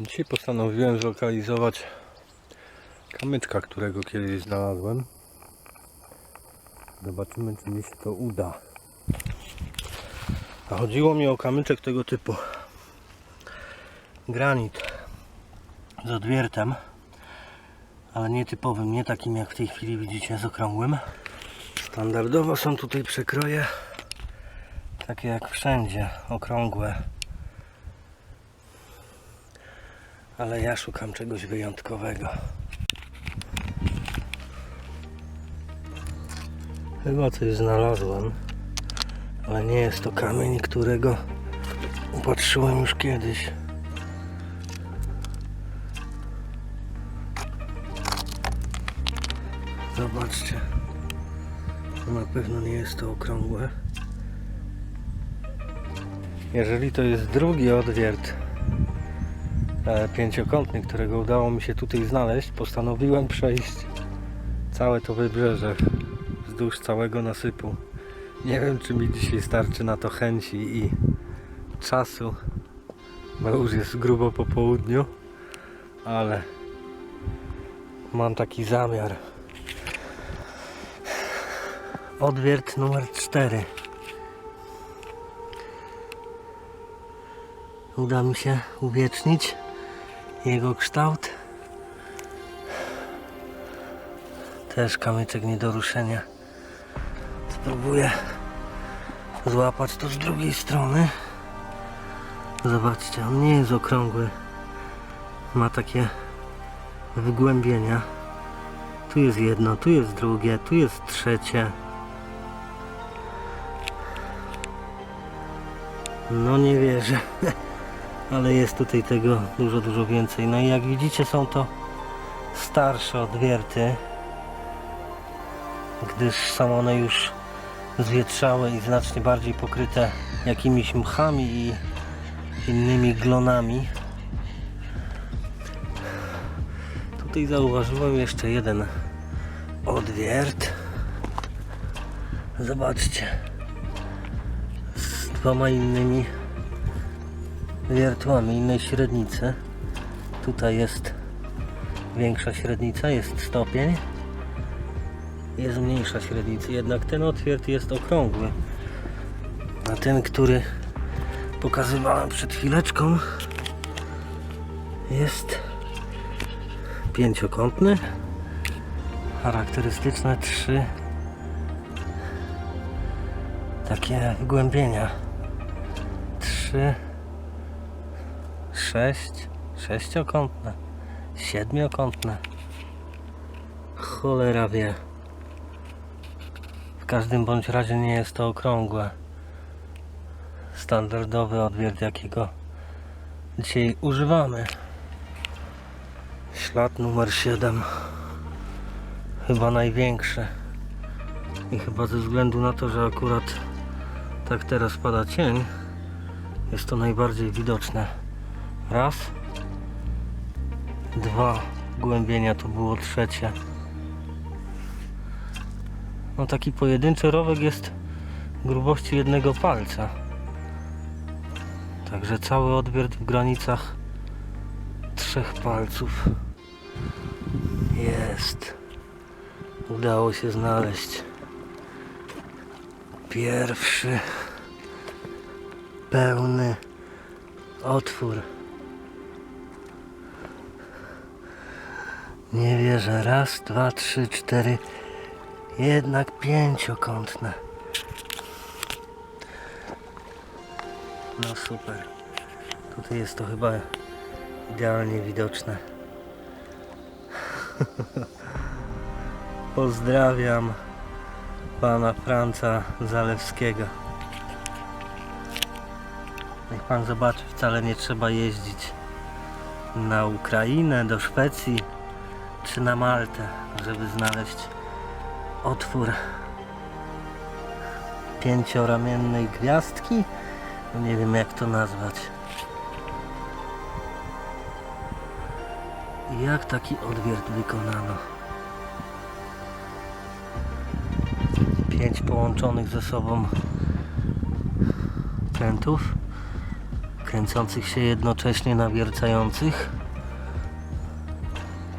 Dzisiaj postanowiłem zlokalizować kamyczka, którego kiedyś znalazłem. Zobaczymy, czy mi się to uda. A chodziło mi o kamyczek tego typu. Granit z odwiertem, ale nietypowym, nie takim jak w tej chwili widzicie z okrągłym. Standardowo są tutaj przekroje takie jak wszędzie, okrągłe. Ale ja szukam czegoś wyjątkowego. Chyba coś znalazłem, ale nie jest to kamień, którego upatrzyłem już kiedyś. Zobaczcie, na pewno nie jest to okrągłe. Jeżeli to jest drugi odwiert pięciokątny, którego udało mi się tutaj znaleźć, postanowiłem przejść całe to wybrzeże wzdłuż całego nasypu. Nie wiem, czy mi dzisiaj starczy na to chęci i czasu, bo już jest grubo po południu, ale mam taki zamiar. Odwiert numer 4. Uda mi się uwiecznić jego kształt. Też kamyczek nie do ruszenia. Spróbuję złapać to z drugiej strony. Zobaczcie, on nie jest okrągły. Ma takie wygłębienia. Tu jest jedno, tu jest drugie, tu jest trzecie. No nie wierzę. Ale jest tutaj tego dużo, dużo więcej. No i jak widzicie są to starsze odwierty, gdyż są one już zwietrzałe i znacznie bardziej pokryte jakimiś mchami i innymi glonami. Tutaj zauważyłem jeszcze jeden odwiert. Zobaczcie. Z dwoma innymi wiertłami innej średnicy. Tutaj jest większa średnica, jest stopień. Jest mniejsza średnica, jednak ten otwiert jest okrągły. A ten, który pokazywałem przed chwileczką, jest pięciokątny. Charakterystyczne trzy takie wgłębienia. Trzy sześć, sześciokątne, siedmiokątne. Cholera wie. W każdym bądź razie nie jest to okrągłe. Standardowy odwiert, jakiego dzisiaj używamy. Ślad numer 7. Chyba największy. I chyba ze względu na to, że akurat tak teraz pada cień, jest to najbardziej widoczne. Raz. Dwa głębienia to było trzecie. No taki pojedynczy rowek jest grubości jednego palca. Także cały odwiert w granicach trzech palców. Jest. Udało się znaleźć. Pierwszy pełny otwór. Nie wierzę. Raz, dwa, trzy, cztery. Jednak pięciokątne. No super. Tutaj jest to chyba idealnie widoczne. Pozdrawiam pana Franca Zalewskiego. Niech pan zobaczy, wcale nie trzeba jeździć na Ukrainę, do Szwecji czy na Maltę, żeby znaleźć otwór pięcioramiennej gwiazdki. No Nie wiem jak to nazwać. Jak taki odwiert wykonano? Pięć połączonych ze sobą krętów. Kręcących się jednocześnie nawiercających.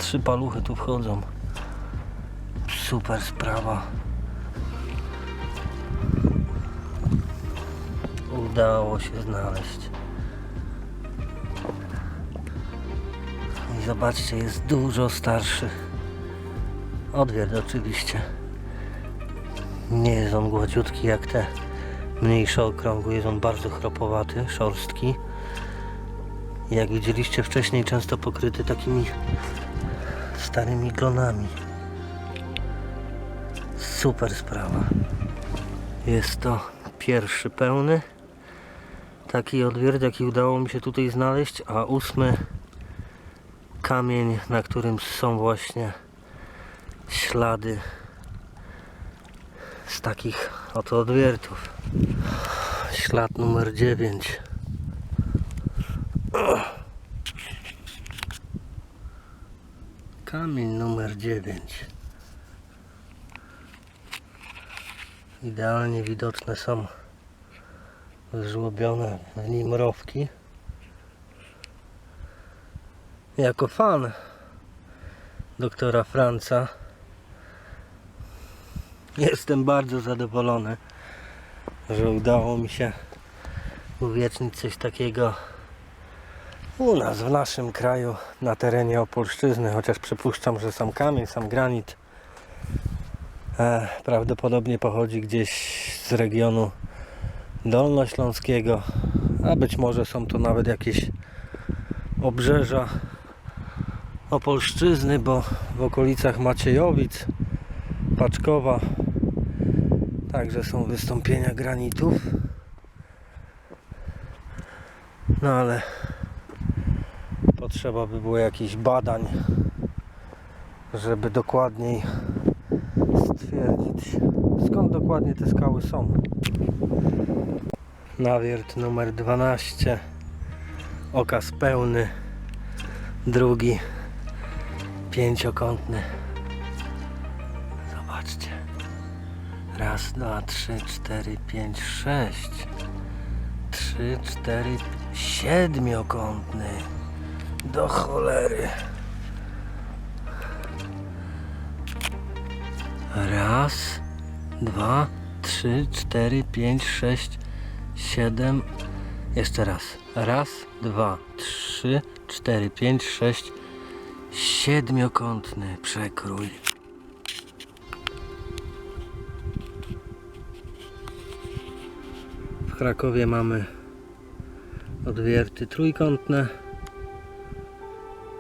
Trzy paluchy tu wchodzą. Super sprawa. Udało się znaleźć. I zobaczcie, jest dużo starszy. Odwiert oczywiście. Nie jest on gładziutki jak te mniejsze okrągłe. Jest on bardzo chropowaty, szorstki. Jak widzieliście wcześniej, często pokryty takimi starymi glonami. Super sprawa. Jest to pierwszy pełny taki odwiert, jaki udało mi się tutaj znaleźć, a ósmy kamień, na którym są właśnie ślady z takich oto odwiertów. Ślad numer 9. Kamień numer 9. Idealnie widoczne są żłobione w nim rowki. Jako fan doktora Franca jestem bardzo zadowolony, że udało mi się uwiecznić coś takiego u nas, w naszym kraju, na terenie Opolszczyzny, chociaż przypuszczam, że sam kamień, sam granit e, prawdopodobnie pochodzi gdzieś z regionu dolnośląskiego, a być może są to nawet jakieś obrzeża Opolszczyzny, bo w okolicach Maciejowic, Paczkowa także są wystąpienia granitów. No ale potrzeba by było jakichś badań, żeby dokładniej stwierdzić skąd dokładnie te skały są. Nawiert numer 12 okaz pełny drugi pięciokątny. Zobaczcie. Raz, dwa, trzy, cztery, pięć, sześć. Trzy, cztery, siedmiokątny do cholery raz dwa, trzy, cztery, pięć, sześć, siedem. Jeszcze raz. Raz, dwa, trzy, cztery, pięć, sześć. Siedmiokątny przekrój. W Krakowie mamy odwierty trójkątne,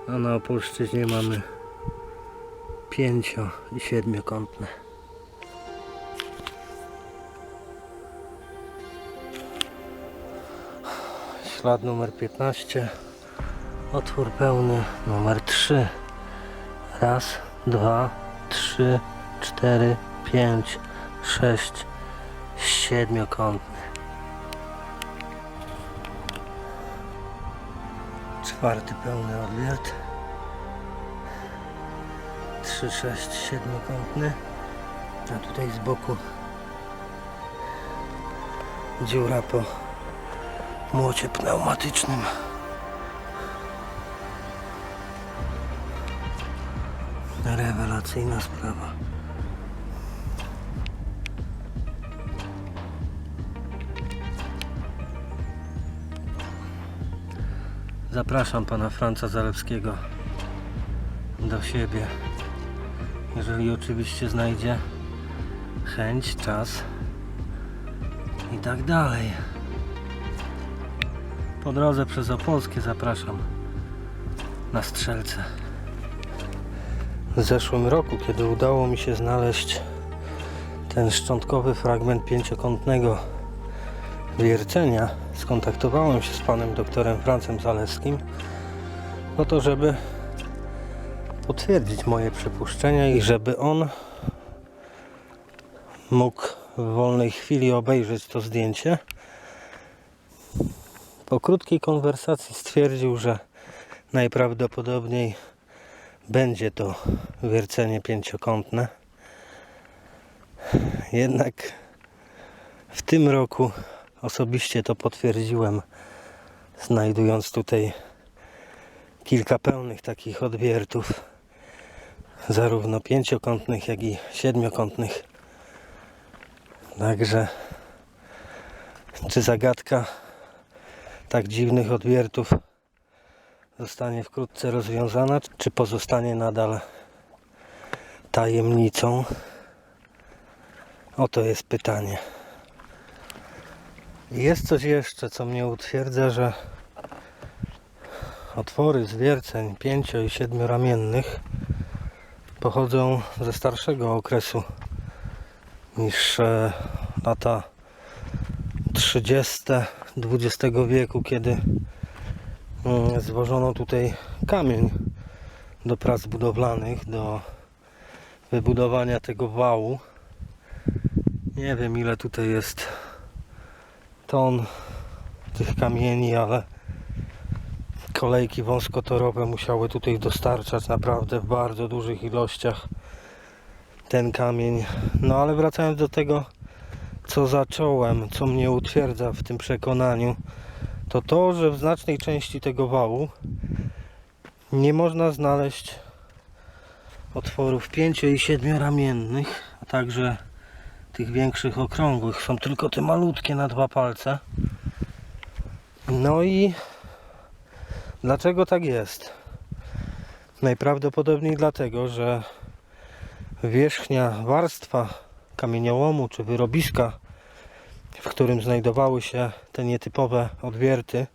a na Opolszczyźnie mamy pięcio i siedmiokątne. Ślad numer 15. Otwór pełny numer 3. Raz, dwa, trzy, cztery, pięć, sześć, siedmiokątny. Czwarty pełny odwiert. 3, 6, siedmiokątny. A tutaj z boku dziura po młocie pneumatycznym. Rewelacyjna sprawa. Zapraszam pana Franca Zalewskiego do siebie. Jeżeli oczywiście znajdzie chęć, czas i tak dalej. Po drodze przez Opolskie zapraszam na strzelce. W zeszłym roku, kiedy udało mi się znaleźć ten szczątkowy fragment pięciokątnego wiercenia, skontaktowałem się z panem doktorem Francem Zalewskim po to, żeby potwierdzić moje przypuszczenia i żeby on mógł w wolnej chwili obejrzeć to zdjęcie. Po krótkiej konwersacji stwierdził, że najprawdopodobniej będzie to wiercenie pięciokątne. Jednak w tym roku osobiście to potwierdziłem znajdując tutaj kilka pełnych takich odwiertów, zarówno pięciokątnych, jak i siedmiokątnych. Także, czy zagadka tak dziwnych odwiertów zostanie wkrótce rozwiązana, czy pozostanie nadal tajemnicą? Oto jest pytanie. Jest coś jeszcze, co mnie utwierdza, że otwory zwierceń pięcio- i siedmioramiennych pochodzą ze starszego okresu niż e, lata 30. XX wieku, kiedy mm, zwożono tutaj kamień do prac budowlanych, do wybudowania tego wału. Nie wiem ile tutaj jest ton tych kamieni, ale kolejki wąskotorowe musiały tutaj dostarczać naprawdę w bardzo dużych ilościach ten kamień. No ale wracając do tego, co zacząłem, co mnie utwierdza w tym przekonaniu, to to, że w znacznej części tego wału nie można znaleźć otworów pięcio- i siedmioramiennych, a także tych większych okrągłych. Są tylko te malutkie na dwa palce. No i dlaczego tak jest? Najprawdopodobniej dlatego, że wierzchnia warstwa kamieniołomu czy wyrobiska, w którym znajdowały się te nietypowe odwierty,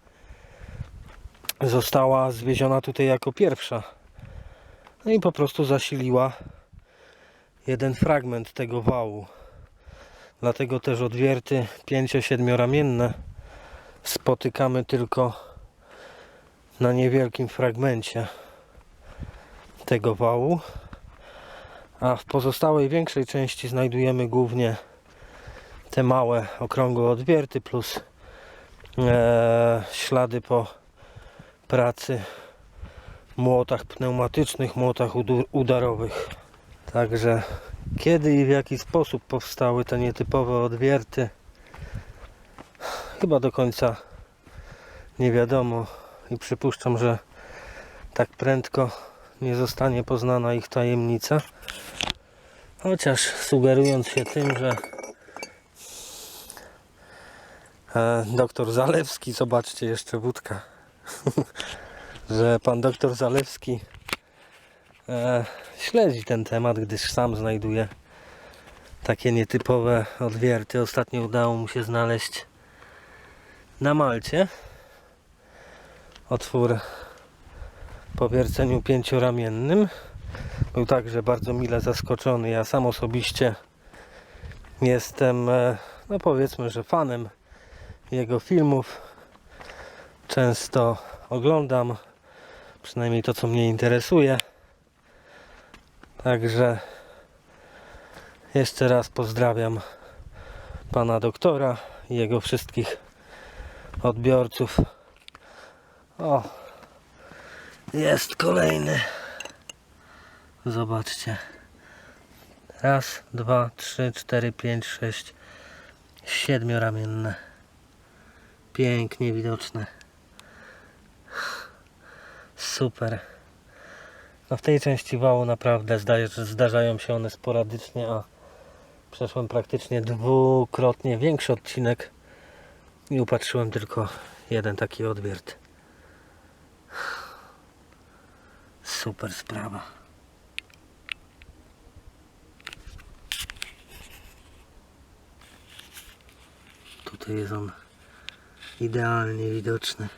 została zwieziona tutaj jako pierwsza. No i po prostu zasiliła jeden fragment tego wału. Dlatego też odwierty 5-7-ramienne spotykamy tylko na niewielkim fragmencie tego wału, a w pozostałej większej części znajdujemy głównie te małe okrągłe odwierty plus e, ślady po pracy młotach pneumatycznych, młotach udarowych. Także kiedy i w jaki sposób powstały te nietypowe odwierty, chyba do końca nie wiadomo i przypuszczam, że tak prędko nie zostanie poznana ich tajemnica. Chociaż sugerując się tym, że e, doktor Zalewski, zobaczcie jeszcze wódka, że pan doktor Zalewski e, śledzi ten temat, gdyż sam znajduje takie nietypowe odwierty. Ostatnio udało mu się znaleźć na Malcie otwór po wierceniu pięcioramiennym. Był także bardzo mile zaskoczony. Ja sam osobiście jestem, e, no powiedzmy, że fanem jego filmów. Często oglądam, przynajmniej to, co mnie interesuje. Także jeszcze raz pozdrawiam pana doktora i jego wszystkich odbiorców. O, jest kolejny. Zobaczcie. Raz, dwa, trzy, cztery, pięć, sześć, siedmioramienne. Pięknie widoczne. Super. No w tej części wału naprawdę zdarzają się one sporadycznie, a przeszłem praktycznie dwukrotnie większy odcinek i upatrzyłem tylko jeden taki odwiert. Super sprawa. Tutaj jest on idealnie widoczny.